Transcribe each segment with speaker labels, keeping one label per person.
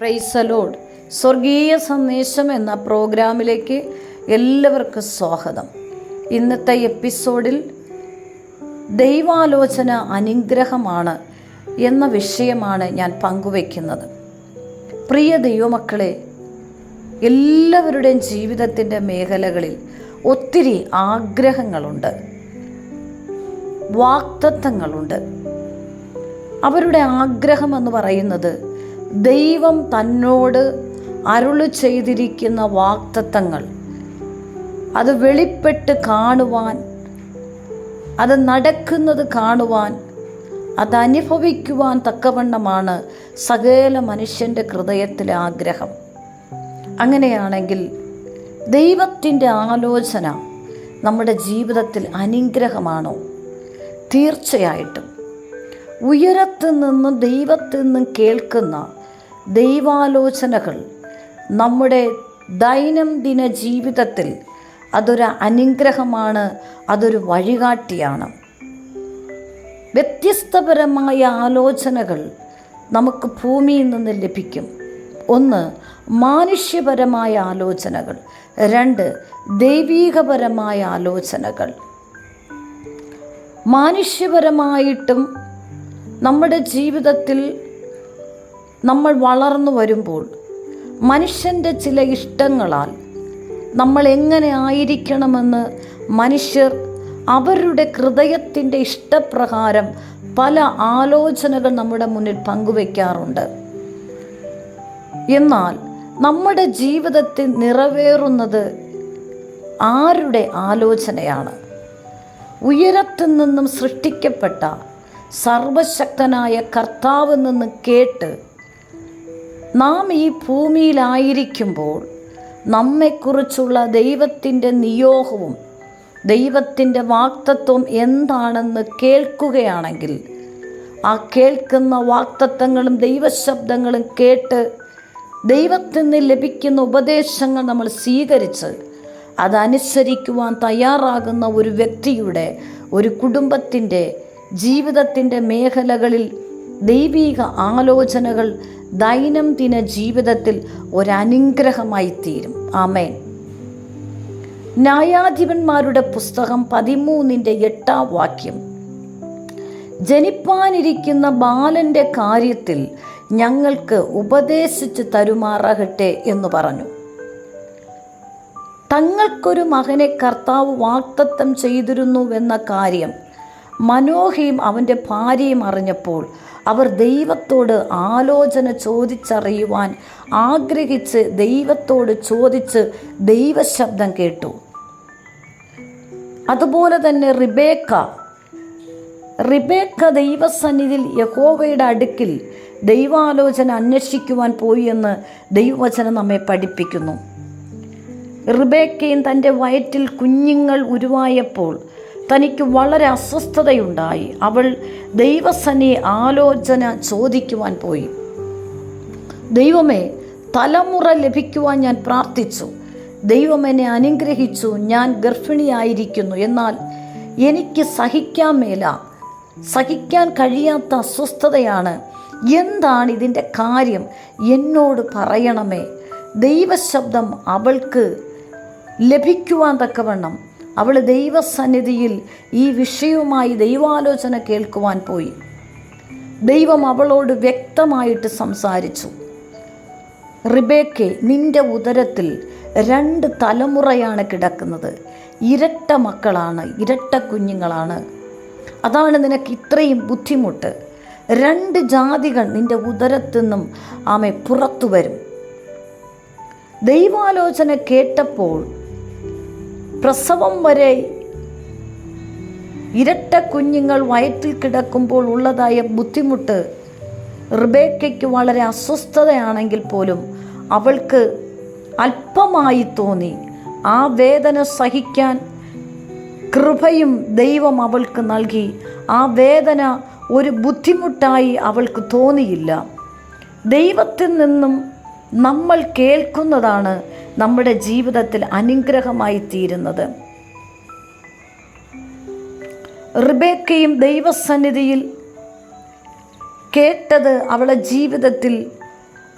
Speaker 1: പ്രൈസലോഡ് സ്വർഗീയ സന്ദേശം എന്ന പ്രോഗ്രാമിലേക്ക് എല്ലാവർക്കും സ്വാഗതം. ഇന്നത്തെ എപ്പിസോഡിൽ ദൈവാലോചന അനുഗ്രഹമാണ് എന്ന വിഷയമാണ് ഞാൻ പങ്കുവയ്ക്കുന്നത്. പ്രിയ ദൈവമക്കളെ എല്ലാവരുടെയും ജീവിതത്തിന്റെ മേഖലകളിൽ ഒത്തിരി ആഗ്രഹങ്ങളുണ്ട്. വാക്തത്വങ്ങളുണ്ട്. അവരുടെ ആഗ്രഹം എന്ന് പറയുന്നത് ദൈവം തന്നോട് അരുളു ചെയ്തിരിക്കുന്ന വാക്തത്വങ്ങൾ. അത് വെളിപ്പെട്ട് കാണുവാൻ അത് നടക്കുന്നത് കാണുവാൻ അത് അനുഭവിക്കുവാൻ തക്കവണ്ണമാണ് സകല മനുഷ്യന്റെ ഹൃദയത്തിലെ ആഗ്രഹം. അങ്ങനെയാണെങ്കിൽ ദൈവത്തിന്റെ ആലോചന നമ്മുടെ ജീവിതത്തിൽ അനുഗ്രഹമാണോ? തീർച്ചയായിട്ടും. ഉയരത്തു നിന്നും ദൈവത്തിൽ നിന്നും കേൾക്കുന്ന ദൈവാലോചനകൾ. നമ്മുടെ ദൈനംദിന ജീവിതത്തിൽ അതൊരു അനുഗ്രഹമാണ് അതൊരു വഴികാട്ടിയാണ്. വ്യത്യസ്തപരമായ ആലോചനകൾ നമുക്ക് ഭൂമിയിൽ നിന്ന് ലഭിക്കും. ഒന്ന് മാനുഷ്യപരമായ ആലോചനകൾ. രണ്ട് ദൈവീകപരമായ ആലോചനകൾ. മാനുഷ്യപരമായിട്ടും നമ്മുടെ ജീവിതത്തിൽ നമ്മൾ വളർന്നു വരുമ്പോൾ മനുഷ്യന്റെ ചില ഇഷ്ടങ്ങളാൽ നമ്മൾ എങ്ങനെ ആയിരിക്കണമെന്ന് മനുഷ്യർ അവരുടെ ഹൃദയത്തിന്റെ ഇഷ്ടപ്രകാരം പല ആലോചനകൾ നമ്മുടെ മുന്നിൽ പങ്കുവയ്ക്കാറുണ്ട് എന്നാൽ നമ്മുടെ ജീവിതത്തിൽ നിറവേറുന്നത് ആരുടെ ആലോചനയാണ്? ഉയരത്തിൽ നിന്നും സൃഷ്ടിക്കപ്പെട്ട സർവശക്തനായ കർത്താവിൽ നിന്ന് കേട്ട് നാം ഈ ഭൂമിയിലായിരിക്കുമ്പോൾ നമ്മെക്കുറിച്ചുള്ള ദൈവത്തിന്റെ നിയോഗവും ദൈവത്തിന്റെ വാക്തത്വം എന്താണെന്ന് കേൾക്കുകയാണെങ്കിൽ ആ കേൾക്കുന്ന വാക്തത്വങ്ങളും ദൈവശബ്ദങ്ങളും കേട്ട് ദൈവത്തിൽ നിന്ന് ലഭിക്കുന്ന ഉപദേശങ്ങൾ നമ്മൾ സ്വീകരിച്ച് അതനുസരിക്കുവാൻ തയ്യാറാകുന്ന ഒരു വ്യക്തിയുടെ ഒരു കുടുംബത്തിന്റെ ജീവിതത്തിന്റെ മേഖലകളിൽ ദൈവീക ആലോചനകൾ ദൈനംദിന ജീവിതത്തിൽ ഒരനുഗ്രഹമായി തീരും ആമേൻ. ന്യായാധിപന്മാരുടെ പുസ്തകം പതിമൂന്നിന്റെ എട്ടാം വാക്യം. ജനിപ്പാനിരിക്കുന്ന ബാലന്റെ കാര്യത്തിൽ ഞങ്ങൾക്ക് ഉപദേശിച്ച് തരുമാറാകട്ടെ എന്ന് പറഞ്ഞു. തങ്ങൾക്കൊരു മകനെ കർത്താവ് വാക്തത്വം ചെയ്തിരുന്നുവെന്ന കാര്യം മനോഹയും അവന്റെ ഭാര്യയും അറിഞ്ഞപ്പോൾ അവർ ദൈവത്തോട് ആലോചന ചോദിച്ചറിയുവാൻ ആഗ്രഹിച്ച് ദൈവത്തോട് ചോദിച്ച് ദൈവശബ്ദം കേട്ടു. അതുപോലെ തന്നെ റിബേക്ക. റിബേക്ക ദൈവസന്നിധിയിൽ യഹോവയുടെ അടുക്കിൽ ദൈവാലോചന അന്വേഷിക്കുവാൻ പോയി എന്ന് ദൈവവചനം നമ്മെ പഠിപ്പിക്കുന്നു. റിബേക്കയും തന്റെ വയറ്റിൽ കുഞ്ഞുങ്ങൾ ഉരുവായപ്പോൾ തനിക്ക് വളരെ അസ്വസ്ഥതയുണ്ടായി. അവൾ ദൈവസനെ ആലോചന ചോദിക്കുവാൻ പോയി. ദൈവമേ തലമുറ ലഭിക്കുവാൻ ഞാൻ പ്രാർത്ഥിച്ചു. ദൈവം എന്നെ അനുഗ്രഹിച്ചു. ഞാൻ ഗർഭിണിയായിരിക്കുന്നു. എന്നാൽ എനിക്ക് സഹിക്കാൻ മേല. സഹിക്കാൻ കഴിയാത്ത അസ്വസ്ഥതയാണ്. എന്താണ് ഇതിന്റെ കാര്യം? എന്നോട് പറയണമേ. ദൈവശബ്ദം അവൾക്ക് ലഭിക്കുവാൻ തക്കവണ്ണം അവൾ ദൈവസന്നിധിയിൽ ഈ വിഷയവുമായി ദൈവാലോചന കേൾക്കുവാൻ പോയി. ദൈവം അവളോട് വ്യക്തമായിട്ട് സംസാരിച്ചു. റിബേക്കെ നിന്റെ ഉദരത്തിൽ രണ്ട് തലമുറയാണ് കിടക്കുന്നത്. ഇരട്ട മക്കളാണ് ഇരട്ട കുഞ്ഞുങ്ങളാണ്. അതാണ് നിനക്ക് ഇത്രയും ബുദ്ധിമുട്ട്. രണ്ട് ജാതികൾ നിന്റെ ഉദരത്തു നിന്നും ആമെ പുറത്തു വരും. ദൈവാലോചന കേട്ടപ്പോൾ പ്രസവം വരെ ഇരട്ട കുഞ്ഞുങ്ങൾ വയറ്റിൽ കിടക്കുമ്പോൾ ഉള്ളതായ ബുദ്ധിമുട്ട് റിബേക്കയ്ക്ക് വളരെ അസ്വസ്ഥതയാണെങ്കിൽ പോലും അവൾക്ക് അല്പമായി തോന്നി. ആ വേദന സഹിക്കാൻ കൃപയും ദൈവം അവൾക്ക് നൽകി. ആ വേദന ഒരു ബുദ്ധിമുട്ടായി അവൾക്ക് തോന്നിയില്ല. ദൈവത്തിൽ നിന്നും നമ്മൾ കേൾക്കുന്നതാണ് നമ്മുടെ ജീവിതത്തിൽ അനുഗ്രഹമായി തീരുന്നത്. റിബേക്കയും ദൈവസന്നിധിയിൽ കേട്ടത് അവളെ ജീവിതത്തിൽ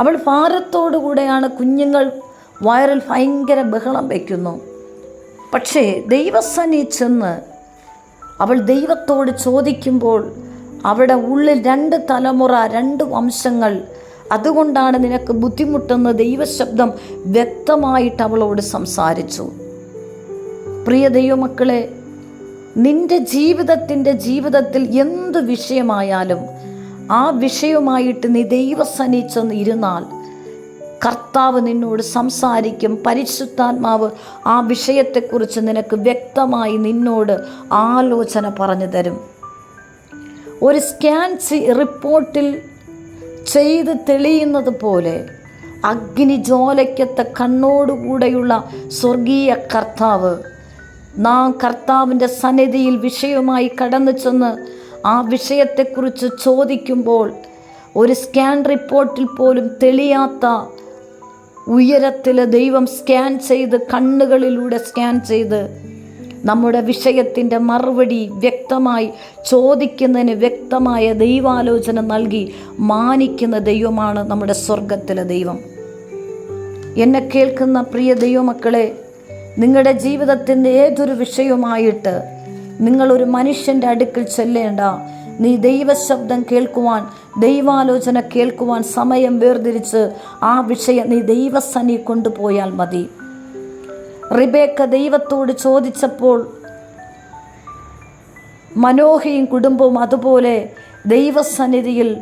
Speaker 1: അവൾ ഭാരത്തോടു കൂടെയാണ് കുഞ്ഞുങ്ങൾ വയറിൽ ഭയങ്കര ബഹളം വയ്ക്കുന്നു പക്ഷേ ദൈവസന്നി ചെന്ന് അവൾ ദൈവത്തോട് ചോദിക്കുമ്പോൾ അവിടെ ഉള്ളിൽ രണ്ട് തലമുറ രണ്ട് വംശങ്ങൾ അതുകൊണ്ടാണ് നിനക്ക് ബുദ്ധിമുട്ടെന്ന് ദൈവശബ്ദം വ്യക്തമായിട്ട് അവളോട് സംസാരിച്ചു. പ്രിയ ദൈവമക്കളെ നിന്റെ ജീവിതത്തിന്റെ ജീവിതത്തിൽ എന്ത് വിഷയമായാലും ആ വിഷയവുമായിട്ട് നീ ദൈവസനി ചെന്ന് ഇരുന്നാൽ കർത്താവ് നിന്നോട് സംസാരിക്കും. പരിശുദ്ധാത്മാവ് ആ വിഷയത്തെക്കുറിച്ച് നിനക്ക് വ്യക്തമായി നിന്നോട് ആലോചന പറഞ്ഞു തരും. ഒരു സ്കാൻ റിപ്പോർട്ടിൽ ചെയ്ത് തെളിയുന്നത് പോലെ അഗ്നിജ്വാലയ്ക്കത്ത കണ്ണോടുകൂടെയുള്ള സ്വർഗീയ കർത്താവ് നാം കർത്താവിന്റെ സന്നിധിയിൽ വിഷയവുമായി കടന്നു ചെന്ന് ആ വിഷയത്തെക്കുറിച്ച് ചോദിക്കുമ്പോൾ ഒരു സ്കാൻ റിപ്പോർട്ടിൽ പോലും തെളിയാത്ത ഉയരത്തിൽ ദൈവം സ്കാൻ ചെയ്ത് കണ്ണുകളിലൂടെ സ്കാൻ ചെയ്ത് നമ്മുടെ വിഷയത്തിന്റെ മറുപടി വ്യക്തമായി ചോദിക്കുന്നതിന് വ്യക്തമായ ദൈവാലോചന നൽകി മാനിക്കുന്ന ദൈവമാണ് നമ്മുടെ സ്വർഗത്തിലെ ദൈവം. എന്നെ കേൾക്കുന്ന പ്രിയ ദൈവമക്കളെ നിങ്ങളുടെ ജീവിതത്തിന്റെ ഏതൊരു വിഷയവുമായിട്ട് നിങ്ങളൊരു മനുഷ്യന്റെ അടുക്കൽ ചെല്ലേണ്ട. നീ ദൈവശബ്ദം കേൾക്കുവാൻ ദൈവാലോചന കേൾക്കുവാൻ സമയം വേർതിരിച്ച് ആ വിഷയം നീ ദൈവസനി കൊണ്ടുപോയാൽ മതി. റിബേക്ക ദൈവത്തോട് ചോദിച്ചപ്പോൾ മനോഹയും കുടുംബവും അതുപോലെ ദൈവസന്നിധിയിൽ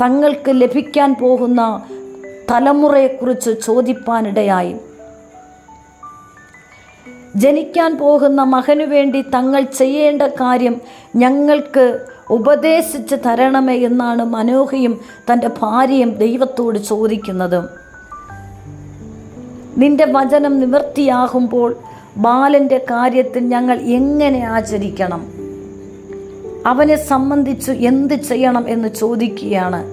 Speaker 1: തങ്ങൾക്ക് ലഭിക്കാൻ പോകുന്ന തലമുറയെക്കുറിച്ച് ചോദിപ്പാനിടയായി. ജനിക്കാൻ പോകുന്ന മകനു വേണ്ടി തങ്ങൾ ചെയ്യേണ്ട കാര്യം ഞങ്ങൾക്ക് ഉപദേശിച്ച് തരണമേ എന്നാണ് മനോഹയും തന്റെ ഭാര്യയും ദൈവത്തോട് ചോദിക്കുന്നത്. നിന്റെ വചനം നിവൃത്തിയാകുമ്പോൾ ബാലന്റെ കാര്യത്തിൽ ഞങ്ങൾ എങ്ങനെ ആചരിക്കണം? അവനെ സംബന്ധിച്ച് എന്ത് ചെയ്യണം എന്ന് ചോദിക്കുകയാണ്.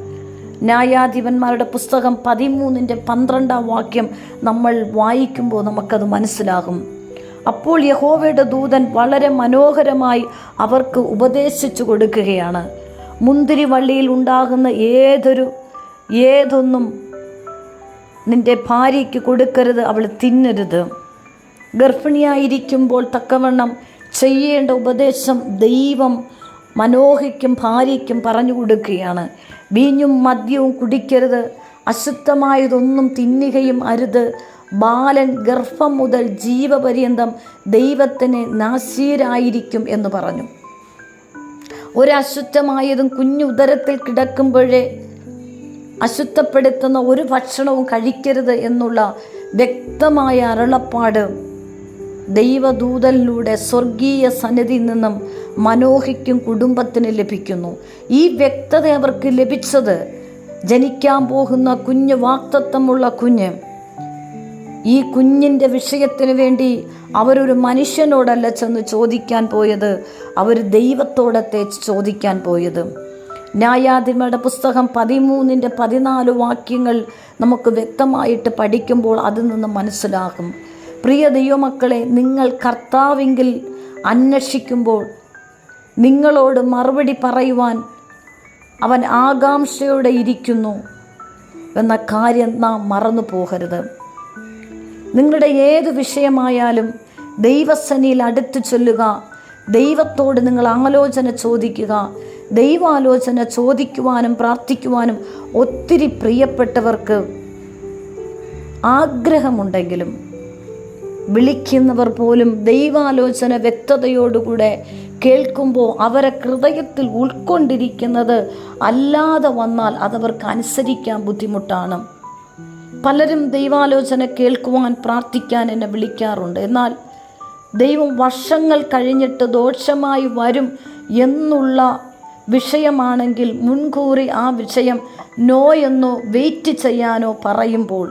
Speaker 1: ന്യായാധിപന്മാരുടെ പുസ്തകം പതിമൂന്നിന്റെ പന്ത്രണ്ടാം വാക്യം നമ്മൾ വായിക്കുമ്പോൾ നമുക്കത് മനസ്സിലാകും. അപ്പോൾ യഹോവയുടെ ദൂതൻ വളരെ മനോഹരമായി അവർക്ക് ഉപദേശിച്ചു കൊടുക്കുകയാണ്. മുന്തിരിവള്ളിയിൽ ഉണ്ടാകുന്ന ഏതൊരു ഏതൊന്നും നിന്റെ ഭാര്യയ്ക്ക് കൊടുക്കരുത് അവൾ തിന്നരുത്. ഗർഭിണിയായിരിക്കുമ്പോൾ തക്കവണ്ണം ചെയ്യേണ്ട ഉപദേശം ദൈവം മനോഹയ്ക്കും ഭാര്യയ്ക്കും പറഞ്ഞു കൊടുക്കുകയാണ്. വീഞ്ഞും മദ്യവും കുടിക്കരുത് അശുദ്ധമായതൊന്നും തിന്നുകയും അരുത്. ബാലൻ ഗർഭം മുതൽ ജീവപര്യന്തം ദൈവത്തിന് നാശീരായിരിക്കും എന്ന് പറഞ്ഞു. ഒരശുദ്ധമായതും കുഞ്ഞു ഉദരത്തിൽ കിടക്കുമ്പോഴേ അശുദ്ധപ്പെടുത്തുന്ന ഒരു ഭക്ഷണവും കഴിക്കരുത് എന്നുള്ള വ്യക്തമായ അരുളപ്പാട് ദൈവദൂതലിലൂടെ സ്വർഗീയ സന്നിധിയിൽ നിന്നും മനോഹിക്കും കുടുംബത്തിന് ലഭിക്കുന്നു. ഈ വ്യക്തത അവർക്ക് ലഭിച്ചത് ജനിക്കാൻ പോകുന്ന കുഞ്ഞ് വാക്തത്വമുള്ള കുഞ്ഞ്. ഈ കുഞ്ഞിന്റെ വിഷയത്തിന് വേണ്ടി അവരൊരു മനുഷ്യനോടല്ല ചെന്ന് ചോദിക്കാൻ പോയത് അവർ ദൈവത്തോടത്തെ ചോദിക്കാൻ പോയത്. ന്യായാധിപരുടെ പുസ്തകം പതിമൂന്നിന്റെ പതിനാല് വാക്യങ്ങൾ നമുക്ക് വ്യക്തമായിട്ട് പഠിക്കുമ്പോൾ അതിൽ നിന്ന് മനസ്സിലാകും. പ്രിയ ദൈവമക്കളെ നിങ്ങൾ കർത്താവെങ്കിൽ അന്വേഷിക്കുമ്പോൾ നിങ്ങളോട് മറുപടി പറയുവാൻ അവൻ ആകാംക്ഷയോടെ ഇരിക്കുന്നു എന്ന കാര്യം നാം മറന്നു പോകരുത്. നിങ്ങളുടെ ഏത് വിഷയമായാലും ദൈവസനിയിൽ അടുത്തു ചൊല്ലുക ദൈവത്തോട് നിങ്ങൾ ആലോചന ചോദിക്കുക. ദൈവാലോചന ചോദിക്കുവാനും പ്രാർത്ഥിക്കുവാനും ഒത്തിരി പ്രിയപ്പെട്ടവർക്ക് ആഗ്രഹമുണ്ടെങ്കിലും വിളിക്കുന്നവർ പോലും ദൈവാലോചന വ്യക്തതയോടുകൂടെ കേൾക്കുമ്പോൾ അവരെ ഹൃദയത്തിൽ ഉൾക്കൊണ്ടിരിക്കുന്നത് അല്ലാതെ വന്നാൽ അതവർക്ക് അനുസരിക്കാൻ ബുദ്ധിമുട്ടാണ്. പലരും ദൈവാലോചന കേൾക്കുവാൻ പ്രാർത്ഥിക്കാൻ എന്നെ വിളിക്കാറുണ്ട്. എന്നാൽ ദൈവം വർഷങ്ങൾ കഴിഞ്ഞിട്ട് ദോഷമായി വരും എന്നുള്ള വിഷയമാണെങ്കിൽ മുൻകൂറി ആ വിഷയം നോ എന്നോ വെയിറ്റ് ചെയ്യാനോ പറയുമ്പോൾ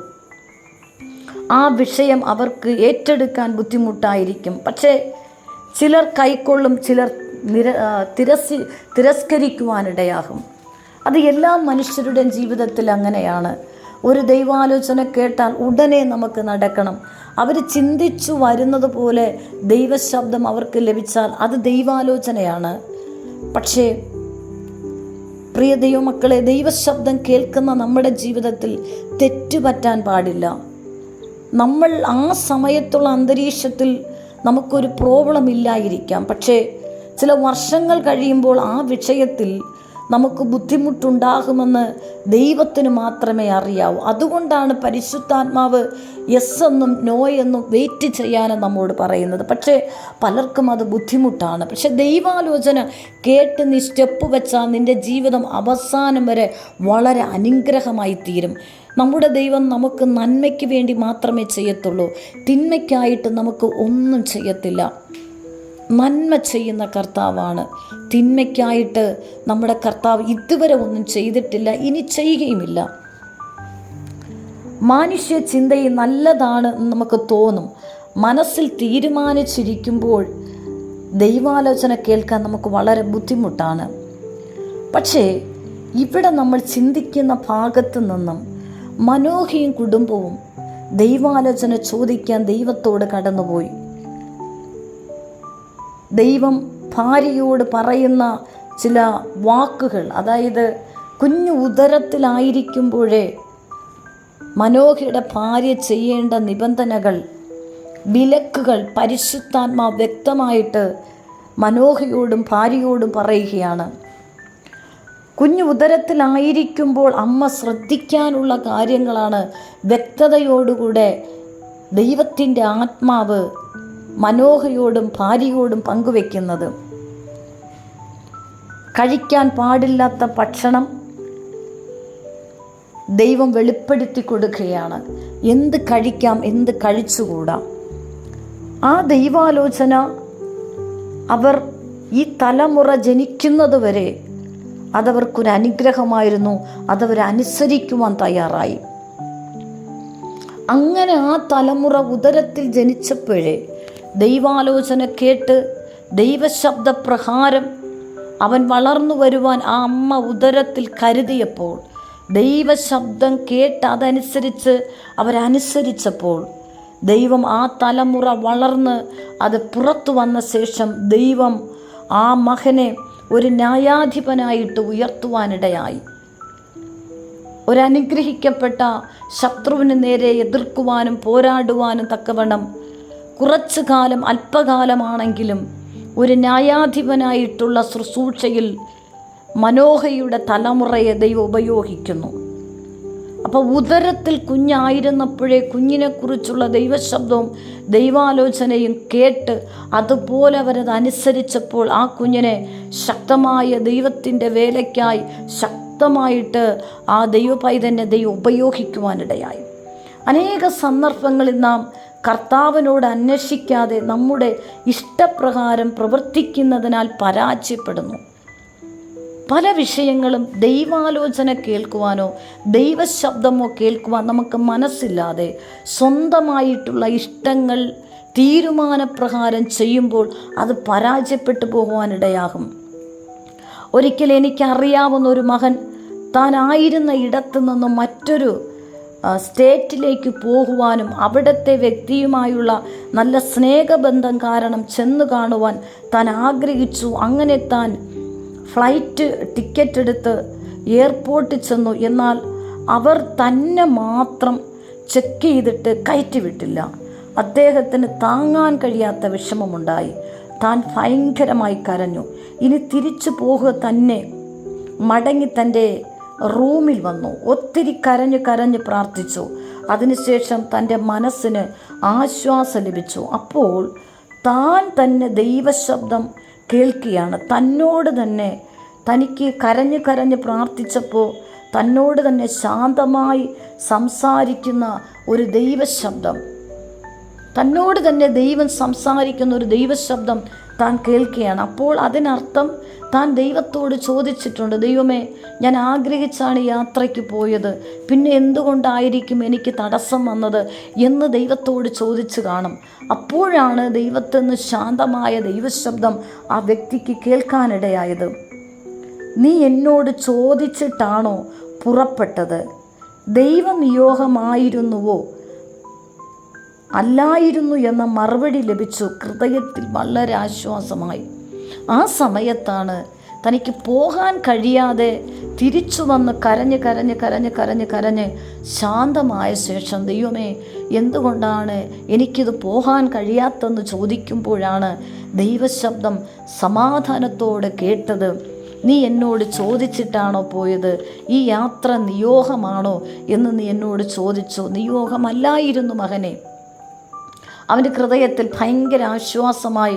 Speaker 1: ആ വിഷയം അവർക്ക് ഏറ്റെടുക്കാൻ ബുദ്ധിമുട്ടായിരിക്കും. പക്ഷേ ചിലർ കൈക്കൊള്ളും ചിലർ നിര തിരസി തിരസ് തിരസ്കരിക്കുവാനിടയാകും അത് എല്ലാ മനുഷ്യരുടെയും ജീവിതത്തിൽ അങ്ങനെയാണ്. ഒരു ദൈവാലോചന കേട്ടാൽ ഉടനെ നമുക്ക് നടക്കണം. അവർ ചിന്തിച്ചു വരുന്നത് പോലെ ദൈവശബ്ദം അവർക്ക് ലഭിച്ചാൽ അത് ദൈവാലോചനയാണ്. പക്ഷേ പ്രിയ ദൈവമക്കളെ ദൈവശബ്ദം കേൾക്കുന്ന നമ്മുടെ ജീവിതത്തിൽ തെറ്റുപറ്റാൻ പാടില്ല. നമ്മൾ ആ സമയത്തുള്ള അന്തരീക്ഷത്തിൽ നമുക്കൊരു പ്രോബ്ലം ഇല്ലായിരിക്കാം. പക്ഷേ ചില വർഷങ്ങൾ കഴിയുമ്പോൾ ആ വിഷയത്തിൽ നമുക്ക് ബുദ്ധിമുട്ടുണ്ടാകുമെന്ന് ദൈവത്തിന് മാത്രമേ അറിയാവൂ. അതുകൊണ്ടാണ് പരിശുദ്ധാത്മാവ് യെസ് എന്നും നോ എന്നും വെയിറ്റ് ചെയ്യാനും നമ്മോട് പറയുന്നത്. പക്ഷേ പലർക്കും അത് ബുദ്ധിമുട്ടാണ്. പക്ഷെ ദൈവാലോചന കേട്ട് നീ സ്റ്റെപ്പ് വെച്ചാൽ നിന്റെ ജീവിതം അവസാനം വരെ വളരെ അനുഗ്രഹമായി തീരും. നമ്മുടെ ദൈവം നമുക്ക് നന്മയ്ക്ക് വേണ്ടി മാത്രമേ ചെയ്യത്തുള്ളൂ. തിന്മയ്ക്കായിട്ട് നമുക്ക് ഒന്നും ചെയ്യത്തില്ല. നന്മ ചെയ്യുന്ന കർത്താവാണ് തിന്മയ്ക്കായിട്ട് നമ്മുടെ കർത്താവ് ഇതുവരെ ഒന്നും ചെയ്തിട്ടില്ല ഇനി ചെയ്യുകയുമില്ല. മാനുഷ്യ ചിന്തയിൽ നല്ലതാണ് എന്ന് നമുക്ക് തോന്നും. മനസ്സിൽ തീരുമാനിച്ചിരിക്കുമ്പോൾ ദൈവാലോചന കേൾക്കാൻ നമുക്ക് വളരെ ബുദ്ധിമുട്ടാണ്. പക്ഷേ ഇവിടെ നമ്മൾ ചിന്തിക്കുന്ന ഭാഗത്തു നിന്നും മനോഹിയും കുടുംബവും ദൈവാലോചന ചോദിക്കാൻ ദൈവത്തോട് കടന്നുപോയി. ദൈവം ഭാര്യയോട് പറയുന്ന ചില വാക്കുകൾ അതായത് കുഞ്ഞു ഉദരത്തിലായിരിക്കുമ്പോഴേ മനോഹയുടെ ഭാര്യ ചെയ്യേണ്ട നിബന്ധനകൾ വിലക്കുകൾ പരിശുദ്ധാത്മാ വ്യക്തമായിട്ട് മനോഹയോടും ഭാര്യയോടും പറയുകയാണ്. കുഞ്ഞു ഉദരത്തിലായിരിക്കുമ്പോൾ അമ്മ ശ്രദ്ധിക്കാനുള്ള കാര്യങ്ങളാണ് വ്യക്തതയോടുകൂടെ ദൈവത്തിന്റെ ആത്മാവ് മനോഹയോടും ഭാര്യയോടും പങ്കുവെക്കുന്നത്. കഴിക്കാൻ പാടില്ലാത്ത ഭക്ഷണം ദൈവം വെളിപ്പെടുത്തി കൊടുക്കുകയാണ്. എന്ത് കഴിക്കാം എന്ത് കഴിച്ചുകൂടാം? ആ ദൈവാലോചന അവർ ഈ തലമുറ ജനിക്കുന്നത് വരെ അതവർക്കൊരു അനുഗ്രഹമായിരുന്നു അതവരനുസരിക്കുവാൻ തയ്യാറായി. അങ്ങനെ ആ തലമുറ ഉദരത്തിൽ ജനിച്ചപ്പോഴേ ദൈവാലോചന കേട്ട് ദൈവശബ്ദപ്രകാരം അവൻ വളർന്നു വരുവാൻ ആ അമ്മ ഉദരത്തിൽ കരുതിയപ്പോൾ ദൈവശബ്ദം കേട്ട് അതനുസരിച്ച് അവരനുസരിച്ചപ്പോൾ ദൈവം ആ തലമുറ വളർന്ന് അത് പുറത്തു വന്ന ശേഷം ദൈവം ആ മകനെ ഒരു ന്യായാധിപനായിട്ട് ഉയർത്തുവാനിടയായി. ഒരനുഗ്രഹിക്കപ്പെട്ട ശത്രുവിന് നേരെ എതിർക്കുവാനും പോരാടുവാനും തക്കവണ്ണം കുറച്ചു കാലം അല്പകാലമാണെങ്കിലും ഒരു ന്യായാധിപനായിട്ടുള്ള ശുശ്രൂഷയിൽ മനോഹയുടെ തലമുറയെ ദൈവം ഉപയോഗിക്കുന്നു. അപ്പോൾ ഉദരത്തിൽ കുഞ്ഞായിരുന്നപ്പോഴേ കുഞ്ഞിനെക്കുറിച്ചുള്ള ദൈവശബ്ദവും ദൈവാലോചനയും കേട്ട് അതുപോലെ അവരത് അനുസരിച്ചപ്പോൾ ആ കുഞ്ഞിനെ ശക്തമായ ദൈവത്തിന്റെ വേലയ്ക്കായി ശക്തമായിട്ട് ആ ദൈവപൈതനെ ദൈവം ഉപയോഗിക്കുവാനിടയായി. അനേക സന്ദർഭങ്ങളിൽ നാം കർത്താവിനോട് അന്വേഷിക്കാതെ നമ്മുടെ ഇഷ്ടപ്രകാരം പ്രവർത്തിക്കുന്നതിനാൽ പരാജയപ്പെടുന്നു. പല വിഷയങ്ങളും ദൈവാലോചന കേൾക്കുവാനോ ദൈവശബ്ദമോ കേൾക്കുവാൻ നമുക്ക് മനസ്സില്ലാതെ സ്വന്തമായിട്ടുള്ള ഇഷ്ടങ്ങൾ തീരുമാനപ്രകാരം ചെയ്യുമ്പോൾ അത് പരാജയപ്പെട്ടു പോകുവാനിടയാകും. ഒരിക്കൽ എനിക്കറിയാവുന്ന ഒരു മകൻ താനായിരുന്ന ഇടത്തു നിന്നും മറ്റൊരു സ്റ്റേറ്റിലേക്ക് പോകുവാനും അവിടുത്തെ വ്യക്തിയുമായുള്ള നല്ല സ്നേഹബന്ധം കാരണം ചെന്ന് കാണുവാൻ താൻ ആഗ്രഹിച്ചു. അങ്ങനെ താൻ ഫ്ലൈറ്റ് ടിക്കറ്റ് എടുത്ത് എയർപോർട്ടിൽ ചെന്നു. എന്നാൽ അവർ തന്നെ മാത്രം ചെക്ക് ചെയ്തിട്ട് കയറ്റിവിട്ടില്ല അദ്ദേഹത്തിന് താങ്ങാൻ കഴിയാത്ത വിഷമമുണ്ടായി. താൻ ഭയങ്കരമായി കരഞ്ഞു. ഇനി തിരിച്ചു പോകുക തന്നെ മടങ്ങി തന്റെ റൂമിൽ വന്നു. ഒത്തിരി കരഞ്ഞ് കരഞ്ഞ് പ്രാർത്ഥിച്ചു. അതിനുശേഷം തന്റെ മനസ്സിന് ആശ്വാസം ലഭിച്ചു. അപ്പോൾ താൻ തന്നെ ദൈവശബ്ദം കേൾക്കുകയാണ്. തന്നോട് തന്നെ തനിക്ക് കരഞ്ഞ് കരഞ്ഞ് പ്രാർത്ഥിച്ചപ്പോൾ തന്നോട് തന്നെ ശാന്തമായി സംസാരിക്കുന്ന ഒരു ദൈവശബ്ദം. തന്നോട് തന്നെ ദൈവം സംസാരിക്കുന്ന ഒരു ദൈവശബ്ദം താൻ കേൾക്കുകയാണ്. അപ്പോൾ അതിനർത്ഥം താൻ ദൈവത്തോട് ചോദിച്ചിട്ടുണ്ട് ദൈവമേ ഞാൻ ആഗ്രഹിച്ചാണ് യാത്രയ്ക്ക് പോയത്. പിന്നെ എന്തുകൊണ്ടായിരിക്കും എനിക്ക് തടസ്സം വന്നത്? എന്ന് ദൈവത്തോട് ചോദിച്ചു കാണും. അപ്പോഴാണ് ദൈവത്തിൽ നിന്ന് ശാന്തമായ ദൈവശബ്ദം ആ വ്യക്തിക്ക് കേൾക്കാനിടയായത്. നീ എന്നോട് ചോദിച്ചിട്ടാണോ പുറപ്പെട്ടത്? ദൈവനിയോഗമായിരുന്നുവോ അല്ലായിരുന്നു എന്ന മറുപടി ലഭിച്ചു. ഹൃദയത്തിൽ വളരെ ആശ്വാസമായി. ആ സമയത്താണ് തനിക്ക് പോകാൻ കഴിയാതെ തിരിച്ചു വന്ന് കരഞ്ഞ് കരഞ്ഞ് കരഞ്ഞ് കരഞ്ഞ് കരഞ്ഞ് ശാന്തമായ ശേഷം ദൈവമേ എന്തുകൊണ്ടാണ് എനിക്കിത് പോകാൻ കഴിയാത്തെന്ന് ചോദിക്കുമ്പോഴാണ് ദൈവശബ്ദം സമാധാനത്തോടെ കേട്ടത്. നീ എന്നോട് ചോദിച്ചിട്ടാണോ പോയത്? ഈ യാത്ര നിയോഗമാണോ? എന്ന് നീ എന്നോട് ചോദിച്ചു. നിയോഗമല്ലായിരുന്നു മകനെ. അവന്റെ ഹൃദയത്തിൽ ഭയങ്കര ആശ്വാസമായി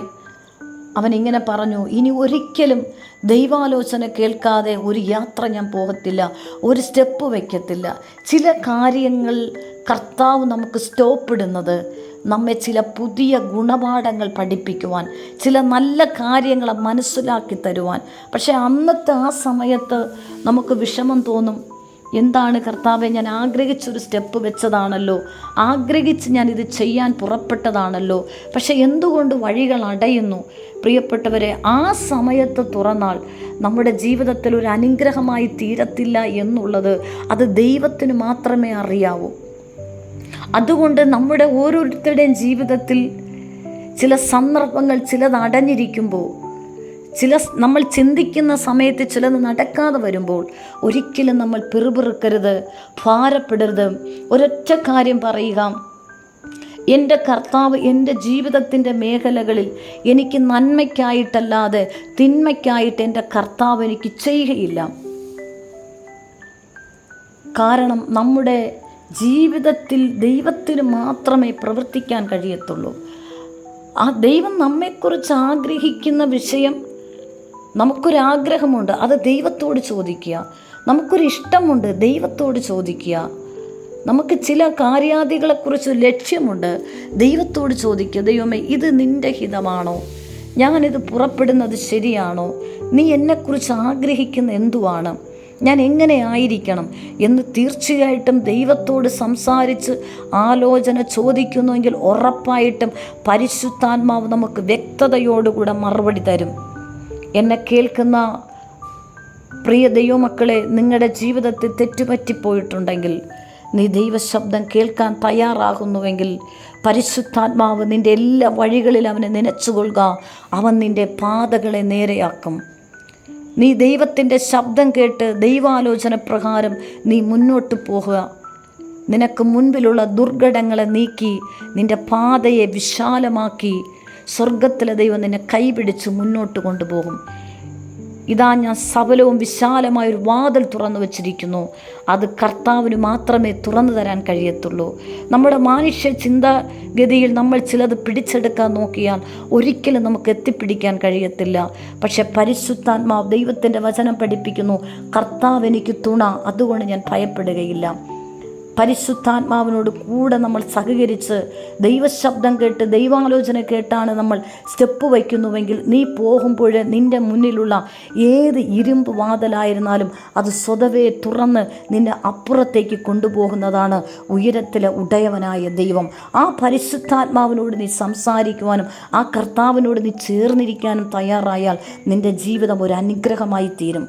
Speaker 1: അവൻ ഇങ്ങനെ പറഞ്ഞു ഇനി ഒരിക്കലും ദൈവാലോചന കേൾക്കാതെ ഒരു യാത്ര ഞാൻ പോകത്തില്ല ഒരു സ്റ്റെപ്പ് വയ്ക്കത്തില്ല. ചില കാര്യങ്ങൾ കർത്താവ് നമുക്ക് സ്റ്റോപ്പ് ഇടുന്നത് നമ്മെ ചില പുതിയ ഗുണപാഠങ്ങൾ പഠിപ്പിക്കുവാൻ ചില നല്ല കാര്യങ്ങളെ മനസ്സിലാക്കി തരുവാൻ. പക്ഷേ അന്നത്തെ ആ സമയത്ത് നമുക്ക് വിഷമം തോന്നും എന്താണ് കർത്താവെ ഞാൻ ആഗ്രഹിച്ചൊരു സ്റ്റെപ്പ് വെച്ചതാണല്ലോ. ആഗ്രഹിച്ച് ഞാൻ ഇത് ചെയ്യാൻ പുറപ്പെട്ടതാണല്ലോ. പക്ഷെ എന്തുകൊണ്ട് വഴികൾ അടയുന്നു? പ്രിയപ്പെട്ടവരെ ആ സമയത്ത് തുറന്നാൽ നമ്മുടെ ജീവിതത്തിൽ ഒരു അനുഗ്രഹമായി തീരത്തില്ല എന്നുള്ളത് അത് ദൈവത്തിന് മാത്രമേ അറിയാവൂ. അതുകൊണ്ട് നമ്മുടെ ഓരോരുത്തരുടെയും ജീവിതത്തിൽ ചില സന്ദർഭങ്ങൾ ചിലത് അടഞ്ഞിരിക്കുമ്പോൾ ചില നമ്മൾ ചിന്തിക്കുന്ന സമയത്ത് ചിലത് നടക്കാതെ വരുമ്പോൾ ഒരിക്കലും നമ്മൾ പിറുപിറുക്കരുത് ഭാരപ്പെടരുത്. ഒരൊറ്റ കാര്യം പറയുക എന്റെ കർത്താവ് എന്റെ ജീവിതത്തിന്റെ മേഖലകളിൽ എനിക്ക് നന്മയ്ക്കായിട്ടല്ലാതെ തിന്മയ്ക്കായിട്ട് എന്റെ കർത്താവ് എനിക്ക് ചെയ്യുകയില്ല. കാരണം നമ്മുടെ ജീവിതത്തിൽ ദൈവത്തിന് മാത്രമേ പ്രവർത്തിക്കാൻ കഴിയത്തുള്ളൂ. ആ ദൈവം നമ്മെക്കുറിച്ച് ആഗ്രഹിക്കുന്ന വിഷയം നമുക്കൊരാഗ്രഹമുണ്ട്. അത് ദൈവത്തോട് ചോദിക്കുക. നമുക്കൊരു ഇഷ്ടമുണ്ട് ദൈവത്തോട് ചോദിക്കുക. നമുക്ക് ചില കാര്യാദികളെക്കുറിച്ച് ലക്ഷ്യമുണ്ട്. ദൈവത്തോട് ചോദിക്കുക ദൈവമേ ഇത് നിന്റെ ഹിതമാണോ? ഞാനിത് പുറപ്പെടുന്നത് ശരിയാണോ? നീ എന്നെക്കുറിച്ച് ആഗ്രഹിക്കുന്ന എന്തുവാണ്? ഞാൻ എങ്ങനെ ആയിരിക്കണം? എന്ന് തീർച്ചയായിട്ടും ദൈവത്തോട് സംസാരിച്ച് ആലോചന ചോദിക്കുന്നുവെങ്കിൽ ഉറപ്പായിട്ടും പരിശുദ്ധാത്മാവ് നമുക്ക് വ്യക്തതയോടുകൂടെ മറുപടി തരും. എന്നെ കേൾക്കുന്ന പ്രിയ ദൈവമക്കളെ നിങ്ങളുടെ ജീവിതത്തിൽ തെറ്റുപറ്റിപ്പോയിട്ടുണ്ടെങ്കിൽ നീ ദൈവശബ്ദം കേൾക്കാൻ തയ്യാറാകുന്നുവെങ്കിൽ പരിശുദ്ധാത്മാവ് നിന്റെ എല്ലാ വഴികളിൽ അവനെ നനച്ചുകൊള്ളുക. അവൻ നിന്റെ പാതകളെ നേരെയാക്കും. നീ ദൈവത്തിന്റെ ശബ്ദം കേട്ട് ദൈവാലോചന പ്രകാരം നീ മുന്നോട്ട് പോകുക നിനക്ക് മുൻപിലുള്ള ദുർഘടങ്ങളെ നീക്കി നിന്റെ പാതയെ വിശാലമാക്കി സ്വർഗത്തിലെ ദൈവം നിന്നെ കൈപിടിച്ച് മുന്നോട്ട് കൊണ്ടുപോകും. ഇതാ ഞാൻ സബലവും വിശാലമായ ഒരു വാതിൽ തുറന്നു വച്ചിരിക്കുന്നു. അത് കർത്താവിന് മാത്രമേ തുറന്നു തരാൻ കഴിയത്തുള്ളൂ. നമ്മുടെ മാനുഷ്യ ചിന്താഗതിയിൽ നമ്മൾ ചിലത് പിടിച്ചെടുക്കാൻ നോക്കിയാൽ ഒരിക്കലും നമുക്ക് എത്തിപ്പിടിക്കാൻ കഴിയത്തില്ല. പക്ഷെ പരിശുദ്ധാത്മാവ് ദൈവത്തിന്റെ വചനം പഠിപ്പിക്കുന്നു. കർത്താവ് എനിക്ക് തുണ അതുകൊണ്ട് ഞാൻ ഭയപ്പെടുകയില്ല. പരിശുദ്ധാത്മാവിനോട് കൂടെ നമ്മൾ സഹകരിച്ച് ദൈവശബ്ദം കേട്ട് ദൈവാലോചന കേട്ടാണ് നമ്മൾ സ്റ്റെപ്പ് വയ്ക്കുന്നുവെങ്കിൽ നീ പോകുമ്പോൾ നിന്റെ മുന്നിലുള്ള ഏത് ഇരുമ്പ് വാതലായിരുന്നാലും അത് സ്വതവേ തുറന്ന് നിന്നെ അപ്പുറത്തേക്ക് കൊണ്ടുപോകുന്നതാണ് ഉയരത്തിലെ ഉടയവനായ ദൈവം. ആ പരിശുദ്ധാത്മാവിനോട് നീ സംസാരിക്കുവാനും ആ കർത്താവിനോട് നീ ചേർന്നിരിക്കാനും തയ്യാറായാൽ നിന്റെ ജീവിതം ഒരു അനുഗ്രഹമായി തീരും.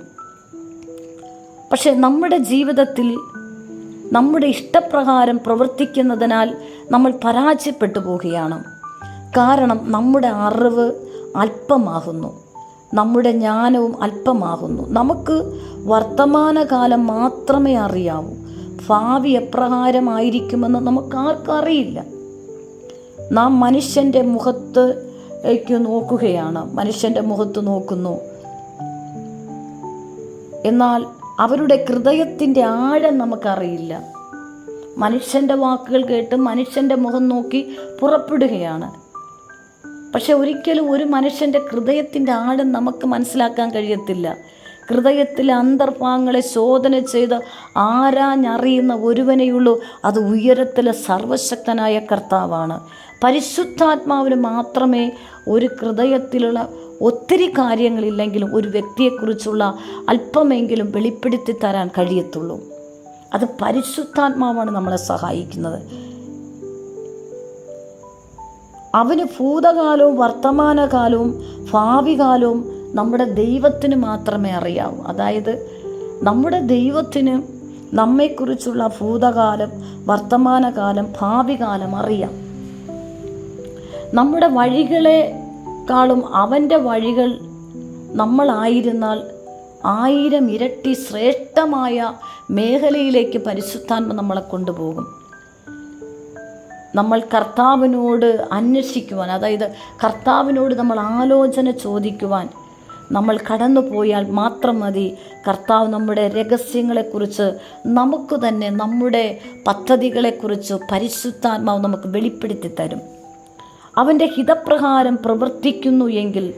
Speaker 1: പക്ഷേ നമ്മുടെ ജീവിതത്തിൽ നമ്മുടെ ഇഷ്ടപ്രകാരം പ്രവർത്തിക്കുന്നതിനാൽ നമ്മൾ പരാജയപ്പെട്ടു പോവുകയാണ്. കാരണം നമ്മുടെ അറിവ് അല്പമാകുന്നു. നമ്മുടെ ജ്ഞാനവും അല്പമാകുന്നു. നമുക്ക് വർത്തമാനകാലം മാത്രമേ അറിയാവൂ. ഭാവി എപ്രകാരമായിരിക്കുമെന്ന് നമുക്ക് ആർക്കറിയില്ല നാം മനുഷ്യന്റെ മുഖത്തേക്ക് നോക്കുകയാണ്. മനുഷ്യന്റെ മുഖത്ത് നോക്കുന്നു. എന്നാൽ അവരുടെ ഹൃദയത്തിന്റെ ആഴം നമുക്കറിയില്ല. മനുഷ്യന്റെ വാക്കുകൾ കേട്ട് മനുഷ്യന്റെ മുഖം നോക്കി പുറപ്പെടുകയാണ്. പക്ഷെ ഒരിക്കലും ഒരു മനുഷ്യന്റെ ഹൃദയത്തിന്റെ ആഴം നമുക്ക് മനസ്സിലാക്കാൻ കഴിയത്തില്ല. ഹൃദയത്തിലെ അന്തർഭാഗങ്ങളെ ശോധന ചെയ്ത് ആരാഞ്ഞറിയുന്ന ഒരുവനെയുള്ളൂ. അത് ഉയരത്തിലെ സർവശക്തനായ കർത്താവാണ്. പരിശുദ്ധാത്മാവിന് മാത്രമേ ഒരു ഹൃദയത്തിലുള്ള ഒത്തിരി കാര്യങ്ങളില്ലെങ്കിലും ഒരു വ്യക്തിയെക്കുറിച്ചുള്ള അല്പമെങ്കിലും വെളിപ്പെടുത്തി തരാൻ കഴിയത്തുള്ളൂ. അത് പരിശുദ്ധാത്മാവാണ് നമ്മളെ സഹായിക്കുന്നത്. അവന് ഭൂതകാലവും വർത്തമാനകാലവും ഭാവികാലവും നമ്മുടെ ദൈവത്തിന് മാത്രമേ അറിയാവൂ. അതായത് നമ്മുടെ ദൈവത്തിന് നമ്മെക്കുറിച്ചുള്ള ഭൂതകാലം വർത്തമാനകാലം ഭാവികാലം അറിയാം. നമ്മുടെ വഴികളെക്കാളും അവന്റെ വഴികൾ നമ്മളായിരുന്നാൽ ആയിരം ഇരട്ടി ശ്രേഷ്ഠമായ മേഖലയിലേക്ക് പരിശുദ്ധാത്മ നമ്മളെ കൊണ്ടുപോകും. നമ്മൾ കർത്താവിനോട് അന്വേഷിക്കുവാൻ അതായത് കർത്താവിനോട് നമ്മൾ ആലോചന ചോദിക്കുവാൻ നമ്മൾ കടന്നു പോയാൽ മാത്രം മതി. കർത്താവ് നമ്മുടെ രഹസ്യങ്ങളെക്കുറിച്ച് നമുക്ക് തന്നെ നമ്മുടെ പദ്ധതികളെക്കുറിച്ച് പരിശുദ്ധാത്മാവ് നമുക്ക് വെളിപ്പെടുത്തി തരും അവന്റെ ഹിതപ്രകാരം പ്രവർത്തിക്കുന്നു എങ്കിൽ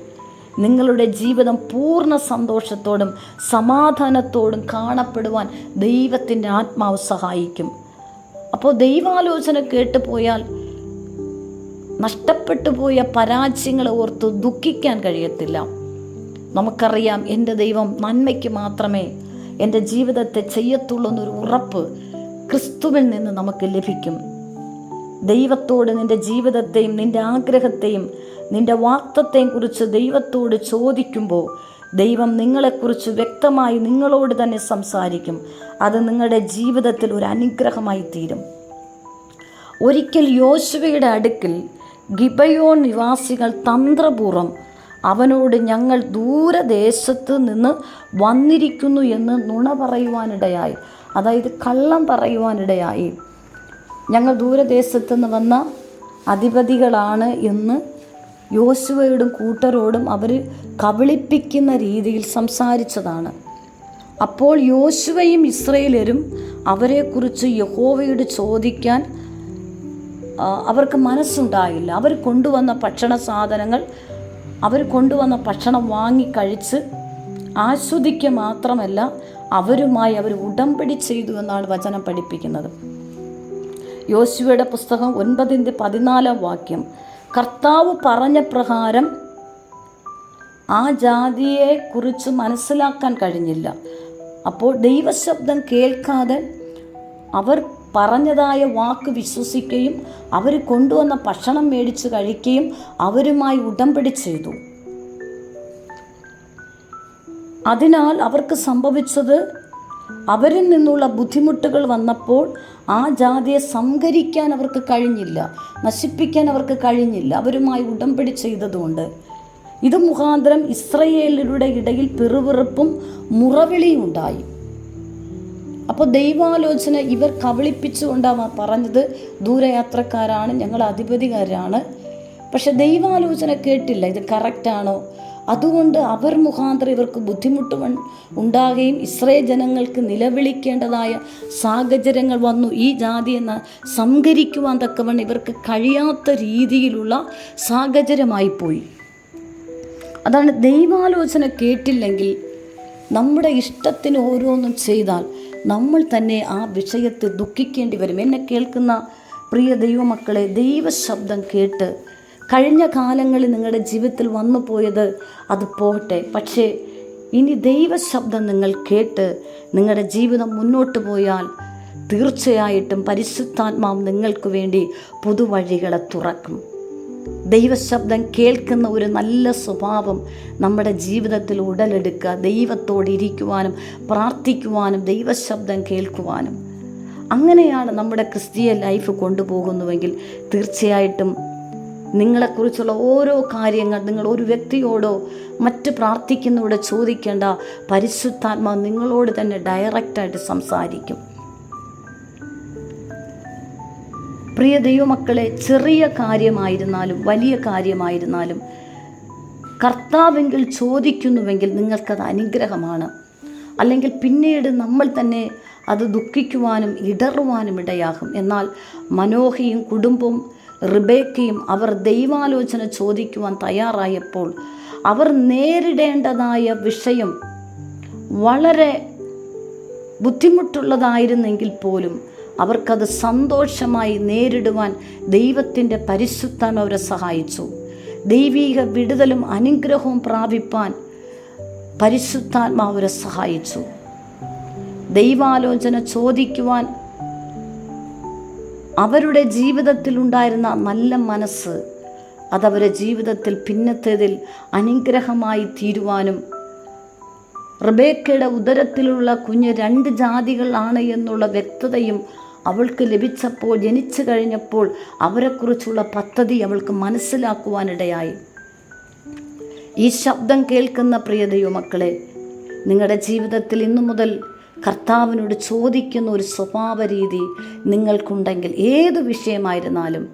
Speaker 1: നിങ്ങളുടെ ജീവിതം പൂർണ സന്തോഷത്തോടും സമാധാനത്തോടും കാണപ്പെടുവാൻ ദൈവത്തിന്റെ ആത്മാവ് സഹായിക്കും. അപ്പോൾ ദൈവാലോചന കേട്ടു പോയാൽ നഷ്ടപ്പെട്ടു പോയ പരാജയങ്ങളെ ഓർത്ത് ദുഃഖിക്കാൻ കഴിയത്തില്ല. നമുക്കറിയാം എന്റെ ദൈവം നന്മയ്ക്ക് മാത്രമേ എന്റെ ജീവിതത്തെ ചെയ്യത്തുള്ളൂ എന്നൊരു ഉറപ്പ് ക്രിസ്തുവിൽ നിന്ന് നമുക്ക് ലഭിക്കും. ദൈവത്തോട് നിന്റെ ജീവിതത്തെയും നിന്റെ ആഗ്രഹത്തെയും നിന്റെ വാക്തത്തെയും കുറിച്ച് ദൈവത്തോട് ചോദിക്കുമ്പോൾ ദൈവം നിങ്ങളെക്കുറിച്ച് വ്യക്തമായി നിങ്ങളോട് തന്നെ സംസാരിക്കും. അത് നിങ്ങളുടെ ജീവിതത്തിൽ ഒരു അനുഗ്രഹമായി തീരും. ഒരിക്കൽ യോശുവയുടെ അടുക്കിൽ ഗിബയോൺ നിവാസികൾ തന്ത്രപൂർവം അവനോട് ഞങ്ങൾ ദൂരദേശത്ത് നിന്ന് വന്നിരിക്കുന്നു എന്ന് നുണ പറയുവാനിടയായി. അതായത് കള്ളം പറയുവാനിടയായി. ഞങ്ങൾ ദൂരദേശത്തു നിന്ന് വന്ന അധിപതികളാണ് എന്ന് യോശുവയോടും കൂട്ടരോടും അവർ കബളിപ്പിക്കുന്ന രീതിയിൽ സംസാരിച്ചതാണ്. അപ്പോൾ യോശുവയും ഇസ്രയേലരും അവരെക്കുറിച്ച് യഹോവയോട് ചോദിക്കാൻ അവർക്ക് മനസ്സുണ്ടായില്ല. അവർ കൊണ്ടുവന്ന ഭക്ഷണ സാധനങ്ങൾ അവർ കൊണ്ടുവന്ന ഭക്ഷണം വാങ്ങി കഴിച്ച് ആസ്വദിക്കുക മാത്രമല്ല അവരുമായി അവർ ഉടമ്പടി ചെയ്തു എന്നാണ് വചനം പഠിപ്പിക്കുന്നത്. യോശുവയുടെ പുസ്തകം ഒൻപതിന്റെ പതിനാലാം വാക്യം. കർത്താവ് പറഞ്ഞ പ്രകാരം ആ ജാതിയെ കുറിച്ച് മനസ്സിലാക്കാൻ കഴിഞ്ഞില്ല. അപ്പോൾ ദൈവശബ്ദം കേൾക്കാതെ അവർ പറഞ്ഞതായ വാക്ക് വിശ്വസിക്കുകയും അവർ കൊണ്ടുവന്ന ഭക്ഷണം മേടിച്ച് കഴിക്കുകയും അവരുമായി ഉടമ്പടി ചെയ്തു. അതിനാൽ അവർക്ക് സംഭവിച്ചത് അവരിൽ നിന്നുള്ള ബുദ്ധിമുട്ടുകൾ വന്നപ്പോൾ ആ ജാതിയെ സംഹരിക്കാൻ അവർക്ക് കഴിഞ്ഞില്ല നശിപ്പിക്കാൻ അവർക്ക് കഴിഞ്ഞില്ല. അവരുമായി ഉടമ്പടി ചെയ്തതുകൊണ്ട്. ഇത് മുഖാന്തരം ഇസ്രയേലരുടെ ഇടയിൽ പിറുപിറുപ്പും മുറവിളിയും ഉണ്ടായി. അപ്പോൾ ദൈവാലോചന ഇവർ കബളിപ്പിച്ചുകൊണ്ടാണ് പറഞ്ഞത്. ദൂരയാത്രക്കാരാണ് ഞങ്ങൾ അധിപതികാരാണ്. പക്ഷെ ദൈവാലോചന കേട്ടില്ല. ഇത് കറക്റ്റാണോ അതുകൊണ്ട് അവർ മുഖാന്തരം ഇവർക്ക് ബുദ്ധിമുട്ട് ഉണ്ടാകുകയും ഇസ്രയേൽ ജനങ്ങൾക്ക് നിലവിളിക്കേണ്ടതായ സാഹചര്യങ്ങൾ വന്നു. ഈ ജാതി എന്ന സംഹരിക്കുവാൻ തക്കവണ്ണം ഇവർക്ക് കഴിയാത്ത രീതിയിലുള്ള സാഹചര്യമായി പോയി. അതാണ് ദൈവാലോചന കേട്ടില്ലെങ്കിൽ നമ്മുടെ ഇഷ്ടത്തിന് ഓരോന്നും ചെയ്താൽ നമ്മൾ തന്നെ ആ വിഷയത്തെ ദുഃഖിക്കേണ്ടി വരും. എന്നെ കേൾക്കുന്ന പ്രിയ ദൈവമക്കളെ ദൈവശബ്ദം കേട്ട് കഴിഞ്ഞ കാലങ്ങളിൽ നിങ്ങളുടെ ജീവിതത്തിൽ വന്നു പോയത് അത് പോട്ടെ പക്ഷേ ഇനി ദൈവശബ്ദം നിങ്ങൾ കേട്ട് നിങ്ങളുടെ ജീവിതം മുന്നോട്ട് പോയാൽ തീർച്ചയായിട്ടും പരിശുദ്ധാത്മാവ് നിങ്ങൾക്ക് വേണ്ടി പുതുവഴികളെ തുറക്കും. ദൈവശബ്ദം കേൾക്കുന്ന ഒരു നല്ല സ്വഭാവം നമ്മുടെ ജീവിതത്തിൽ ഉടലെടുക്കുക ദൈവത്തോട് ഇരിക്കുവാനും പ്രാർത്ഥിക്കുവാനും ദൈവശബ്ദം കേൾക്കുവാനും. അങ്ങനെയാണ് നമ്മുടെ ക്രിസ്തീയ ലൈഫ് കൊണ്ടുപോകുന്നുവെങ്കിൽ തീർച്ചയായിട്ടും നിങ്ങളെക്കുറിച്ചുള്ള ഓരോ കാര്യങ്ങൾ നിങ്ങൾ ഒരു വ്യക്തിയോടോ മറ്റ് പ്രാർത്ഥിക്കുന്നവരോട് ചോദിക്കേണ്ട പരിശുദ്ധാത്മാവ് നിങ്ങളോട് തന്നെ ഡയറക്റ്റായിട്ട് സംസാരിക്കും. പ്രിയ ദൈവമക്കളെ ചെറിയ കാര്യമായിരുന്നാലും വലിയ കാര്യമായിരുന്നാലും കർത്താവെങ്കിൽ ചോദിക്കുന്നുവെങ്കിൽ നിങ്ങൾക്കത് അനുഗ്രഹമാണ്. അല്ലെങ്കിൽ പിന്നീട് നമ്മൾ തന്നെ അത് ദുഃഖിക്കുവാനും ഇടറുവാനും ഇടയാകും. എന്നാൽ മനോഹയും കുടുംബവും റിബേക്കയും അവർ ദൈവാലോചന ചോദിക്കുവാൻ തയ്യാറായപ്പോൾ അവർ നേരിടേണ്ടതായ വിഷയം വളരെ ബുദ്ധിമുട്ടുള്ളതായിരുന്നെങ്കിൽ പോലും അവർക്കത് സന്തോഷമായി നേരിടുവാൻ ദൈവത്തിന്റെ പരിശുദ്ധം അവരെ സഹായിച്ചു. ദൈവീക വിടുതലും അനുഗ്രഹവും പ്രാപിപ്പാൻ പരിശുദ്ധാത്മാവരെ സഹായിച്ചു. ദൈവാലോചന ചോദിക്കുവാൻ അവരുടെ ജീവിതത്തിൽ ഉണ്ടായിരുന്ന നല്ല മനസ്സ് അതവരുടെ ജീവിതത്തിൽ പിന്നത്തേതിൽ അനുഗ്രഹമായി തീരുവാനും റബേക്കയുടെ ഉദരത്തിലുള്ള കുഞ്ഞ് രണ്ട് ജാതികളാണ് എന്നുള്ള വ്യക്തതയും അവൾക്ക് ലഭിച്ചപ്പോൾ ജനിച്ചു കഴിഞ്ഞപ്പോൾ അവരെക്കുറിച്ചുള്ള പദ്ധതി അവൾക്ക് മനസ്സിലാക്കുവാനിടയായി. ഈ ശബ്ദം കേൾക്കുന്ന പ്രിയ ദൈവമക്കളെ നിങ്ങളുടെ ജീവിതത്തിൽ ഇന്നു മുതൽ കർത്താവിനോട് ചോദിക്കുന്ന ഒരു സ്വഭാവ രീതി നിങ്ങൾക്കുണ്ടെങ്കിൽ ഏത് വിഷയമായിരുന്നാലും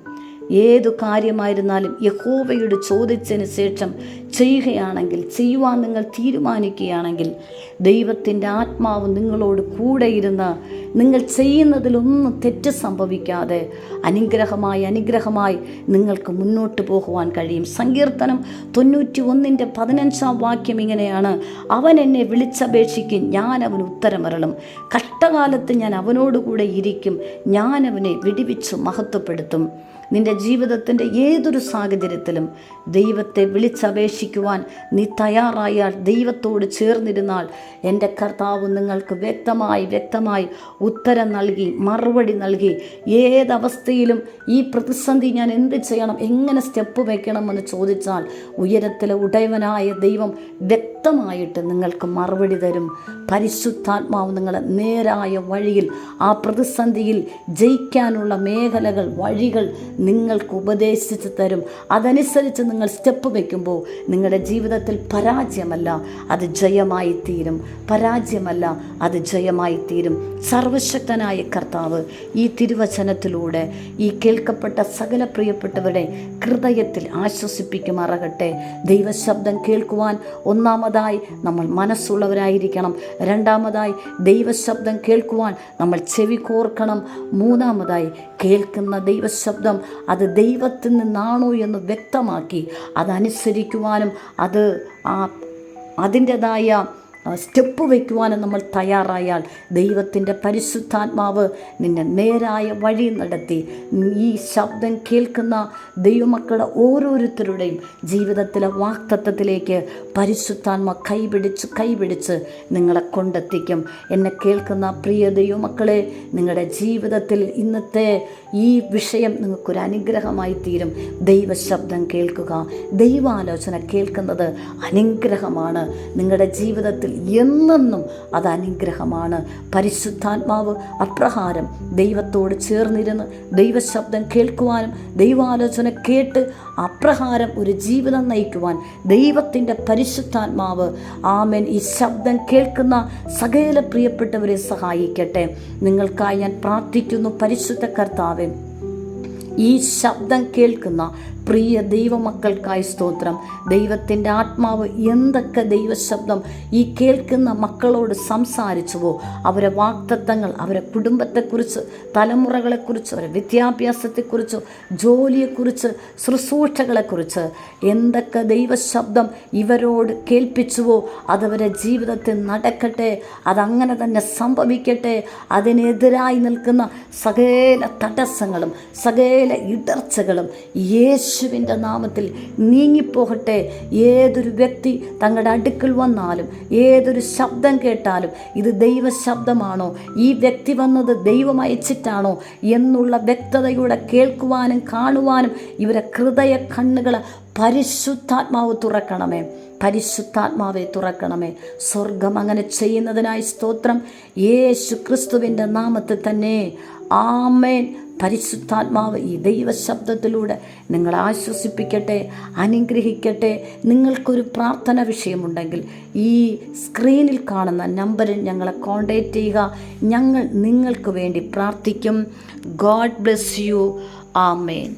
Speaker 1: ഏതു കാര്യമായിരുന്നാലും യഹോവയോട് ചോദിച്ചതിന് ശേഷം ചെയ്യുകയാണെങ്കിൽ ചെയ്യുവാൻ നിങ്ങൾ തീരുമാനിക്കുകയാണെങ്കിൽ ദൈവത്തിന്റെ ആത്മാവ് നിങ്ങളോട് കൂടെ ഇരുന്ന് നിങ്ങൾ ചെയ്യുന്നതിലൊന്നും തെറ്റ് സംഭവിക്കാതെ അനുഗ്രഹമായി അനുഗ്രഹമായി നിങ്ങൾക്ക് മുന്നോട്ട് പോകുവാൻ കഴിയും. സങ്കീർത്തനം തൊണ്ണൂറ്റി ഒന്നിന്റെ പതിനഞ്ചാം വാക്യം ഇങ്ങനെയാണ് അവൻ എന്നെ വിളിച്ചപേക്ഷിക്കും ഞാൻ അവന് ഉത്തരമരളും. കഷ്ടകാലത്ത് ഞാൻ അവനോടുകൂടെ ഇരിക്കും ഞാൻ അവനെ വിടിവിച്ചു മഹത്വപ്പെടുത്തും. നിന്റെ ജീവിതത്തിന്റെ ഏതൊരു സാഹചര്യത്തിലും ദൈവത്തെ വിളിച്ചപേക്ഷിക്കുവാൻ നീ തയ്യാറായാൽ ദൈവത്തോട് ചേർന്നിരുന്നാൽ എന്റെ കർത്താവ് നിങ്ങൾക്ക് വ്യക്തമായി വ്യക്തമായി ഉത്തരം നൽകി മറുപടി നൽകി ഏതവസ്ഥയിലും ഈ പ്രതിസന്ധി ഞാൻ എന്ത് ചെയ്യണം എങ്ങനെ സ്റ്റെപ്പ് വയ്ക്കണമെന്ന് ചോദിച്ചാൽ ഉയരത്തിലെ ഉടയവനായ ദൈവം വ്യക്തമായിട്ട് നിങ്ങൾക്ക് മറുപടി തരും. പരിശുദ്ധാത്മാവ് നിങ്ങളെ നേരായ വഴിയിൽ ആ പ്രതിസന്ധിയിൽ ജയിക്കാനുള്ള മേഖലകൾ വഴികൾ നിങ്ങൾക്ക് ഉപദേശിച്ച് തരും. അതനുസരിച്ച് നിങ്ങൾ സ്റ്റെപ്പ് വയ്ക്കുമ്പോൾ നിങ്ങളുടെ ജീവിതത്തിൽ പരാജയമല്ല അത് ജയമായി തീരും. പരാജയമല്ല അത് ജയമായി തീരും. സർവശക്തനായ കർത്താവ് ഈ തിരുവചനത്തിലൂടെ ഈ കേൾക്കപ്പെട്ട സകല പ്രിയപ്പെട്ടവരുടെ ഹൃദയത്തിൽ ആശ്വസിപ്പിക്കുമാറാകട്ടെ. ദൈവശബ്ദം കേൾക്കുവാൻ ഒന്നാമതായി നമ്മൾ മനസ്സുള്ളവരായിരിക്കണം. രണ്ടാമതായി ദൈവശബ്ദം കേൾക്കുവാൻ നമ്മൾ ചെവി കോർക്കണം. മൂന്നാമതായി കേൾക്കുന്ന ദൈവശബ്ദം അത് ദൈവത്തിൽ നിന്നാണോ എന്ന് വ്യക്തമാക്കി. അതനുസരിക്കുവാനും അത് അതിന്റെതായ സ്റ്റെപ്പ് വയ്ക്കുവാനും നമ്മൾ തയ്യാറായാൽ ദൈവത്തിന്റെ പരിശുദ്ധാത്മാവ് നിന്നെ നേരായ വഴി നടത്തി. ഈ ശബ്ദം കേൾക്കുന്ന ദൈവമക്കളുടെ ഓരോരുത്തരുടെയും ജീവിതത്തിലെ വാക്തത്വത്തിലേക്ക് പരിശുദ്ധാത്മ കൈപിടിച്ച് കൈപിടിച്ച് നിങ്ങളെ കൊണ്ടെത്തിക്കും. എന്നെ കേൾക്കുന്ന പ്രിയ ദൈവമക്കളെ നിങ്ങളുടെ ജീവിതത്തിൽ ഇന്നത്തെ ഈ വിഷയം നിങ്ങൾക്കൊരു അനുഗ്രഹമായി തീരും. ദൈവശബ്ദം കേൾക്കുക ദൈവാലോചന കേൾക്കുന്നത് അനുഗ്രഹമാണ്. നിങ്ങളുടെ ജീവിതത്തിൽ എന്നെന്നും അത് അനുഗ്രഹമാണ്. പരിശുദ്ധാത്മാവ് അപ്രകാരം ദൈവത്തോട് ചേർന്നിരുന്ന് ദൈവശബ്ദം കേൾക്കുവാനും ദൈവാലോചന കേട്ട് അപ്രകാരം ഒരു ജീവിതം നയിക്കുവാൻ ദൈവത്തിന്റെ പരിശുദ്ധാത്മാവ് ആമൻ. ഈ ശബ്ദം കേൾക്കുന്ന സകല പ്രിയപ്പെട്ടവരെ സഹായിക്കട്ടെ. നിങ്ങൾക്കായി ഞാൻ പ്രാർത്ഥിക്കുന്നു. പരിശുദ്ധ കർത്താവെ ഈ ശബ്ദം കേൾക്കുന്ന പ്രിയ ദൈവമക്കൾക്കായി സ്തോത്രം. ദൈവത്തിന്റെ ആത്മാവ് എന്തൊക്കെ ദൈവശബ്ദം ഈ കേൾക്കുന്ന മക്കളോട് സംസാരിച്ചുവോ അവരെ വാക്തത്വങ്ങൾ അവരെ കുടുംബത്തെക്കുറിച്ച് തലമുറകളെക്കുറിച്ച് അവരെ വിദ്യാഭ്യാസത്തെക്കുറിച്ച് ജോലിയെക്കുറിച്ച് ശുശ്രൂഷകളെക്കുറിച്ച് എന്തൊക്കെ ദൈവശബ്ദം ഇവരോട് കേൾപ്പിച്ചുവോ അതവരെ ജീവിതത്തിൽ നടക്കട്ടെ അതങ്ങനെ തന്നെ സംഭവിക്കട്ടെ അതിനെതിരായി നിൽക്കുന്ന സകല തടസ്സങ്ങളും സകല ഇടർച്ചകളും യേശുവിന്റെ നാമത്തിൽ നീങ്ങിപ്പോകട്ടെ. ഏതൊരു വ്യക്തി തങ്ങളുടെ അടുക്കൽ വന്നാലും ഏതൊരു ശബ്ദം കേട്ടാലും ഇത് ദൈവ ശബ്ദമാണോ ഈ വ്യക്തി വന്നത് ദൈവം അയച്ചിട്ടാണോ? എന്നുള്ള വ്യക്തതയോടെ കേൾക്കുവാനും കാണുവാനും ഇവരെ ഹൃദയ കണ്ണുകൾ പരിശുദ്ധാത്മാവ് തുറക്കണമേ. പരിശുദ്ധാത്മാവെ തുറക്കണമേ. സ്വർഗം അങ്ങനെ ചെയ്യുന്നതിനായി സ്തോത്രം. യേശു ക്രിസ്തുവിന്റെ നാമത്തിൽ തന്നെ. ആമേൻ. പരിശുദ്ധാത്മാവ് ഈ ദൈവശബ്ദത്തിലൂടെ നിങ്ങളെ ആശ്വസിപ്പിക്കട്ടെ അനുഗ്രഹിക്കട്ടെ. നിങ്ങൾക്കൊരു പ്രാർത്ഥന വിഷയമുണ്ടെങ്കിൽ ഈ സ്ക്രീനിൽ കാണുന്ന നമ്പറിൽ ഞങ്ങളെ കോൺടാക്റ്റ് ചെയ്യുക. ഞങ്ങൾ നിങ്ങൾക്ക് വേണ്ടി പ്രാർത്ഥിക്കും. God bless you. ആമേൻ.